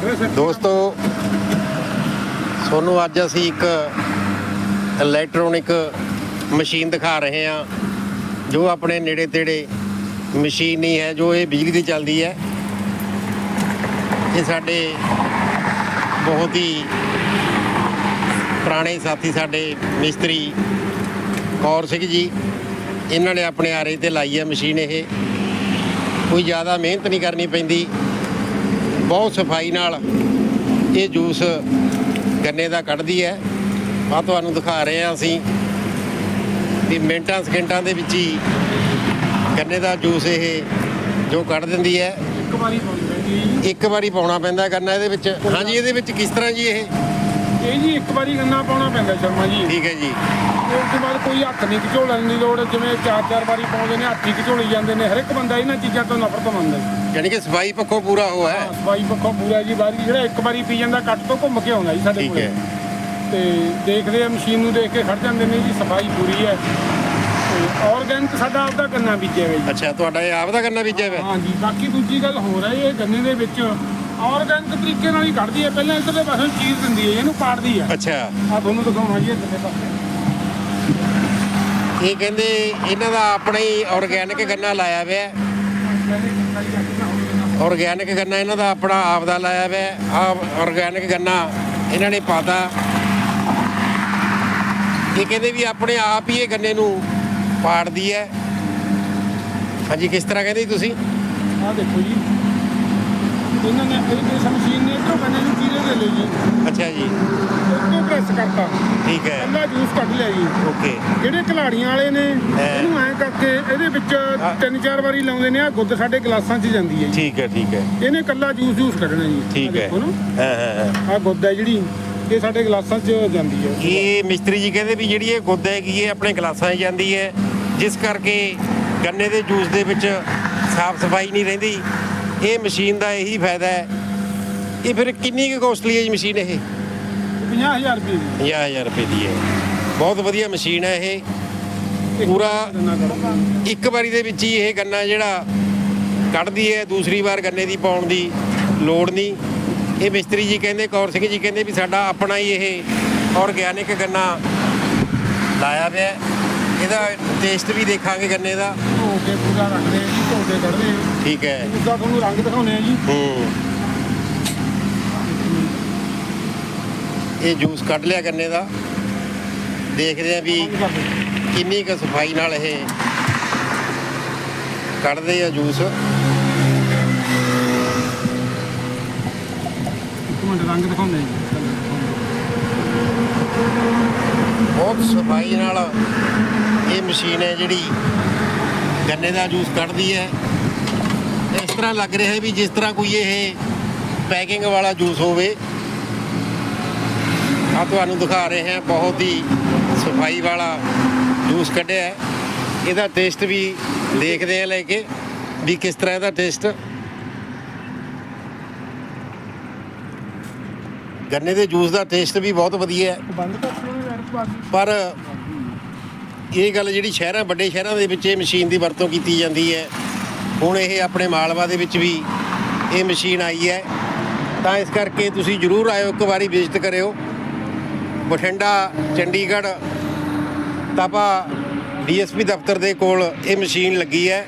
ਦੋਸਤੋ, ਤੁਹਾਨੂੰ ਅੱਜ ਅਸੀਂ ਇੱਕ ਇਲੈਕਟ੍ਰੋਨਿਕ ਮਸ਼ੀਨ ਦਿਖਾ ਰਹੇ ਹਾਂ, ਜੋ ਆਪਣੇ ਨੇੜੇ ਤੇੜੇ ਮਸ਼ੀਨ ਨਹੀਂ ਹੈ, ਜੋ ਇਹ ਬਿਜਲੀ ਤੇ ਚੱਲਦੀ ਹੈ। ਇਹ ਸਾਡੇ ਬਹੁਤ ਹੀ ਪੁਰਾਣੇ ਸਾਥੀ ਸਾਡੇ ਮਿਸਤਰੀ ਕੌਰ ਸਿੰਘ ਜੀ, ਇਹਨਾਂ ਨੇ ਆਪਣੇ ਆਰੇ ਤੇ ਲਾਈ ਹੈ ਮਸ਼ੀਨ ਇਹ। ਕੋਈ ਜ਼ਿਆਦਾ ਮਿਹਨਤ ਨਹੀਂ ਕਰਨੀ ਪੈਂਦੀ। ਬਹੁਤ ਸਫ਼ਾਈ ਨਾਲ ਇਹ ਜੂਸ ਗੰਨੇ ਦਾ ਕੱਢਦੀ ਹੈ। ਆ ਤੁਹਾਨੂੰ ਦਿਖਾ ਰਹੇ ਹਾਂ ਅਸੀਂ ਵੀ ਮਿੰਟਾਂ ਸਕਿੰਟਾਂ ਦੇ ਵਿੱਚ ਹੀ ਗੰਨੇ ਦਾ ਜੂਸ ਇਹ ਜੋ ਕੱਢ ਦਿੰਦੀ ਹੈ। ਇੱਕ ਵਾਰੀ ਪਾਉਣੀ ਪੈਂਦੀ ਹੈ ਜੀ। ਇੱਕ ਵਾਰੀ ਪਾਉਣਾ ਪੈਂਦਾ ਗੰਨਾ ਇਹਦੇ ਵਿੱਚ। ਹਾਂਜੀ ਇਹਦੇ ਵਿੱਚ ਕਿਸ ਤਰ੍ਹਾਂ ਜੀ ਇਹ? ਇਹ ਜੀ ਇੱਕ ਵਾਰੀ ਗੰਨਾ ਪਾਉਣਾ ਪੈਂਦਾ ਸ਼ਰਮਾ ਜੀ। ਠੀਕ ਹੈ ਜੀ। ਉਸ ਤੋਂ ਬਾਅਦ ਕੋਈ ਹੱਥ ਨਹੀਂ ਘਚੋਲਣ ਦੀ ਲੋੜ ਜਿਵੇਂ ਚਾਰ ਚਾਰ ਵਾਰੀ ਪਾਉਂਦੇ ਨੇ ਹੱਥੀ ਘਚੋਲੀ ਜਾਂਦੇ ਨੇ। ਹਰ ਇੱਕ ਬੰਦਾ ਇਹਨਾਂ ਚੀਜ਼ਾਂ ਤੋਂ ਨਫ਼ਰਤ ਮੰਨਦਾ ਜੀ। ਯਾਨੀ ਕਿ ਸਫ਼ਾਈ ਪੱਖੋਂ ਪੂਰਾ ਹੋ। ਹੈ ਸਫ਼ਾਈ ਪੱਖੋਂ ਪੂਰਾ ਜੀ। ਵਾਰੀ ਜਿਹੜਾ ਇੱਕ ਵਾਰੀ ਪੀ ਜਾਂਦਾ ਕੱਟ ਤੋਂ ਘੁੰਮ ਕੇ ਆਉਂਦਾ ਜੀ ਸਾਡੇ ਠੀਕ ਕੋਲੇ। ਹੈ। ਤੇ ਦੇਖਦੇ ਆ ਮਸ਼ੀਨ ਨੂੰ ਦੇਖ ਕੇ ਖੜ ਜਾਂਦੇ ਨੇ ਜੀ ਸਫ਼ਾਈ ਪੂਰੀ ਹੈ। ਤੇ ਆਰਗੈਨਿਕ ਸਾਡਾ ਆਪਦਾ ਗੰਨਾ ਬੀਜਿਆ ਹੋਇਆ ਜੀ। ਅੱਛਾ ਤੁਹਾਡਾ ਇਹ ਆਪ ਦਾ ਗੰਨਾ ਬੀਜਿਆ ਹੋਇਆ। ਹਾਂਜੀ ਬਾਕੀ ਦੂਜੀ ਗੱਲ ਹੋਰ ਹੈ ਇਹ ਗੰਨੇ ਦੇ ਵਿੱਚ ਆਰਗੈਨਿਕ ਤਰੀਕੇ ਨਾਲ ਹੀ ਕੱਢਦੀ ਹੈ। ਪਹਿਲਾਂ ਇੱਧਰਲੇ ਪਾਸੇ ਨੂੰ ਚੀਜ਼ ਦਿੰਦੀ ਹੈ ਇਹਨੂੰ ਪਾੜਦੀ ਹੈ। ਅੱਛਾ। ਆ ਤੁਹਾਨੂੰ ਦਿਖਾਉਣਾ ਜੀ ਇੱਧਰਲੇ ਪਾਸੇ। ਇਹ ਕਹਿੰਦੇ ਇਹਨਾਂ ਦਾ ਆਪਣਾ ਹੀ ਆਰਗੈਨਿਕ ਗੰਨਾ ਲਾਇਆ ਹੋਇਆ ਹੈ। ਆਰਗੈਨਿਕ ਗੰਨਾ ਇਹਨਾਂ ਦਾ ਆਪਣਾ ਆਪ ਦਾ ਲਾਇਆ ਹੋਇਆ ਆ ਆਰਗੈਨਿਕ ਗੰਨਾ ਇਹਨਾਂ ਨੇ ਪਾਤਾ। ਇਹ ਕਹਿੰਦੇ ਵੀ ਆਪਣੇ ਆਪ ਹੀ ਇਹ ਗੰਨੇ ਨੂੰ ਪਾੜਦੀ ਹੈ। ਹਾਂਜੀ ਕਿਸ ਤਰ੍ਹਾਂ ਕਹਿੰਦੇ ਤੁਸੀਂ? ਆਹ ਦੇਖੋ ਜੀ। ਇਹਨਾਂ ਨੇ ਇਹ ਇਸ ਮਸ਼ੀਨ ਨੇ ਇੱਧਰੋਂ ਗੰਨੇ ਨੂੰ ਚੀਰੇ ਦੇ ਲਈ ਜੀ। ਅੱਛਾ ਜੀ। ਇੱਧਰੋਂ ਪ੍ਰੈਸ ਕਰਤਾ। ਠੀਕ ਹੈ। ਕੱਲਾ ਜੂਸ ਕੱਢ ਲਿਆ ਜੀ। ਓਕੇ ਜਿਹੜੇ ਖਿਲਾੜੀਆਂ ਵਾਲੇ ਨੇ ਇਹਨੂੰ ਐਂ ਕਰਕੇ ਇਹਦੇ ਵਿੱਚ ਤਿੰਨ ਚਾਰ ਵਾਰੀ ਲਾਉਂਦੇ ਨੇ ਆ ਗੁੱਦ ਸਾਡੇ ਗਲਾਸਾਂ 'ਚ ਜਾਂਦੀ ਹੈ ਠੀਕ ਹੈ ਠੀਕ ਹੈ। ਇਹਨੇ ਕੱਲਾ ਜੂਸ ਜੂਸ ਕੱਢਣਾ ਜੀ। ਠੀਕ ਹੈ। ਹਾਂ ਹਾਂ ਹਾਂ। ਆ ਗੁੱਦ ਹੈ ਜਿਹੜੀ ਇਹ ਸਾਡੇ ਗਲਾਸਾਂ 'ਚ ਜਾਂਦੀ ਹੈ। ਇਹ ਮਿਸਤਰੀ ਜੀ ਕਹਿੰਦੇ ਵੀ ਜਿਹੜੀ ਇਹ ਗੁੱਦ ਹੈਗੀ ਇਹ ਆਪਣੇ ਗਲਾਸਾਂ 'ਚ ਜਾਂਦੀ ਹੈ? ਜਿਸ ਕਰਕੇ ਗੰਨੇ ਦੇ ਜੂਸ ਦੇ ਵਿੱਚ ਸਾਫ਼ ਸਫ਼ਾਈ ਨਹੀਂ ਰਹਿੰਦੀ? ਇਹ ਮਸ਼ੀਨ ਦਾ ਇਹੀ ਫਾਇਦਾ ਹੈ। ਇਹ ਫਿਰ ਕਿੰਨੀ ਕੁ ਕੋਸਟਲੀ ਹੈ ਜੀ ਮਸ਼ੀਨ ਇਹ? 50000 ਰੁਪਏ ਦੀ। 50000 ਰੁਪਏ ਦੀ ਹੈ। ਬਹੁਤ ਵਧੀਆ ਮਸ਼ੀਨ ਹੈ ਇਹ। ਪੂਰਾ ਇੱਕ ਵਾਰੀ ਦੇ ਵਿੱਚ ਹੀ ਇਹ ਗੰਨਾ ਜਿਹੜਾ ਕੱਢਦੀ ਹੈ ਦੂਸਰੀ ਵਾਰ ਗੰਨੇ ਦੀ ਪਾਉਣ ਦੀ ਲੋੜ ਨਹੀਂ। ਇਹ ਮਿਸਤਰੀ ਜੀ ਕਹਿੰਦੇ ਕੌਰ ਸਿੰਘ ਜੀ ਕਹਿੰਦੇ ਵੀ ਸਾਡਾ ਆਪਣਾ ਹੀ ਇਹ ਆਰਗੈਨਿਕ ਗੰਨਾ ਲਾਇਆ ਪਿਆ। ਇਹਦਾ ਟੇਸਟ ਵੀ ਦੇਖਾਂਗੇ ਗੰਨੇ ਦਾ। ਧੋ ਕੇ ਪੂਰਾ ਰੱਖਦੇ ਆ ਜੀ ਧੋ ਕੇ ਕੱਢਦੇ। ਆ ਠੀਕ ਹੈ। ਤੁਹਾਨੂੰ ਰੰਗ ਦਿਖਾਉਣੇ ਆ ਜੀ। ਹੂੰ। ਇਹ ਜੂਸ ਕੱਢ ਲਿਆ ਗੰਨੇ ਦਾ। ਦੇਖਦੇ ਆ ਵੀ। ਕਿੰਨੀ ਕੁ ਸਫ਼ਾਈ ਨਾਲ ਇਹ ਕੱਢਦੇ ਆ ਜੂਸ। ਮਿੰਟ ਰੰਗ ਦਿਖਾਉਂਦੇ ਬਹੁਤ ਸਫ਼ਾਈ ਨਾਲ ਇਹ ਮਸ਼ੀਨ ਹੈ ਜਿਹੜੀ ਗੰਨੇ ਦਾ ਜੂਸ ਕੱਢਦੀ ਹੈ। ਇਸ ਤਰ੍ਹਾਂ ਲੱਗ ਰਿਹਾ ਹੈ ਵੀ ਜਿਸ ਤਰ੍ਹਾਂ ਕੋਈ ਇਹ ਪੈਕਿੰਗ ਵਾਲਾ ਜੂਸ ਹੋਵੇ ਆ ਤੁਹਾਨੂੰ ਦਿਖਾ ਰਹੇ ਹਾਂ ਬਹੁਤ ਹੀ ਸਫ਼ਾਈ ਵਾਲਾ ਜੂਸ ਕੱਢਿਆ ਹੈ। ਇਹਦਾ ਟੇਸਟ ਵੀ ਦੇਖਦੇ ਆ ਲੈ ਕੇ ਵੀ ਕਿਸ ਤਰ੍ਹਾਂ ਇਹਦਾ ਟੇਸਟ ਗੰਨੇ ਦੇ ਜੂਸ ਦਾ ਟੇਸਟ ਵੀ ਬਹੁਤ ਵਧੀਆ ਹੈ। ਪਰ ਇਹ ਗੱਲ ਜਿਹੜੀ ਸ਼ਹਿਰਾਂ ਵੱਡੇ ਸ਼ਹਿਰਾਂ ਦੇ ਵਿੱਚ ਇਹ ਮਸ਼ੀਨ ਦੀ ਵਰਤੋਂ ਕੀਤੀ ਜਾਂਦੀ ਹੈ। ਹੁਣ ਇਹ ਆਪਣੇ ਮਾਲਵਾ ਦੇ ਵਿੱਚ ਵੀ ਇਹ ਮਸ਼ੀਨ ਆਈ ਹੈ। ਤਾਂ ਇਸ ਕਰਕੇ ਤੁਸੀਂ ਜ਼ਰੂਰ ਆਇਓ ਇੱਕ ਵਾਰੀ ਵਿਜ਼ਿਟ ਕਰਿਓ। ਬਠਿੰਡਾ ਚੰਡੀਗੜ੍ਹ ਤਾਪਾ ਡੀਐਸਪੀ ਦਫ਼ਤਰ ਦੇ ਕੋਲ ਇਹ ਮਸ਼ੀਨ ਲੱਗੀ ਹੈ।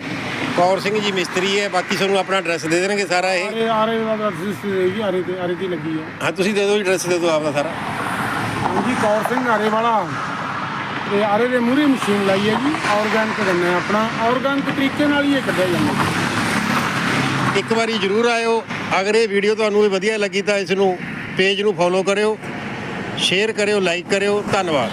ਕੌਰ ਸਿੰਘ ਜੀ ਮਿਸਤਰੀ ਹੈ ਬਾਕੀ ਤੁਹਾਨੂੰ ਆਪਣਾ ਐਡਰੈਸ ਦੇ ਦੇਣਗੇ ਸਾਰਾ ਇਹ। ਆਰੇ ਆਰੇ ਦਾ ਦਰਸ ਜੀ ਆਰੇ ਤੇ ਆਰੇ ਤੇ ਲੱਗੀ ਆ ਹਾਂ ਤੁਸੀਂ ਦੇ ਦਿਓ ਐਡਰੈਸ ਦੇ ਦਿਓ ਆਪਦਾ ਸਾਰਾ। ਹਾਂਜੀ ਕੌਰ ਸਿੰਘ ਆਰੇ ਵਾਲਾ ਤੇ ਆਰੇ ਦੇ ਮੂਹਰੇ ਮਸ਼ੀਨ ਲਾਈ ਹੈ ਜੀ, ਆਰਗੈਨਿਕ ਗੰਨਾ ਆਪਣਾ, ਆਰਗੈਨਿਕ ਤਰੀਕੇ ਨਾਲ ਹੀ ਇਹ ਕੱਢਿਆ ਜਾਂਦਾ ਇੱਕ ਵਾਰੀ ਜਰੂਰ ਆਇਓ, ਅਗਰ ਇਹ ਵੀਡੀਓ ਤੁਹਾਨੂੰ ਇਹ ਵਧੀਆ ਲੱਗੀ ਤਾਂ ਇਸ ਨੂੰ ਪੇਜ ਨੂੰ ਫੋਲੋ ਕਰਿਓ ਸ਼ੇਅਰ ਕਰਿਓ ਲਾਈਕ ਕਰਿਓ, ਧੰਨਵਾਦ।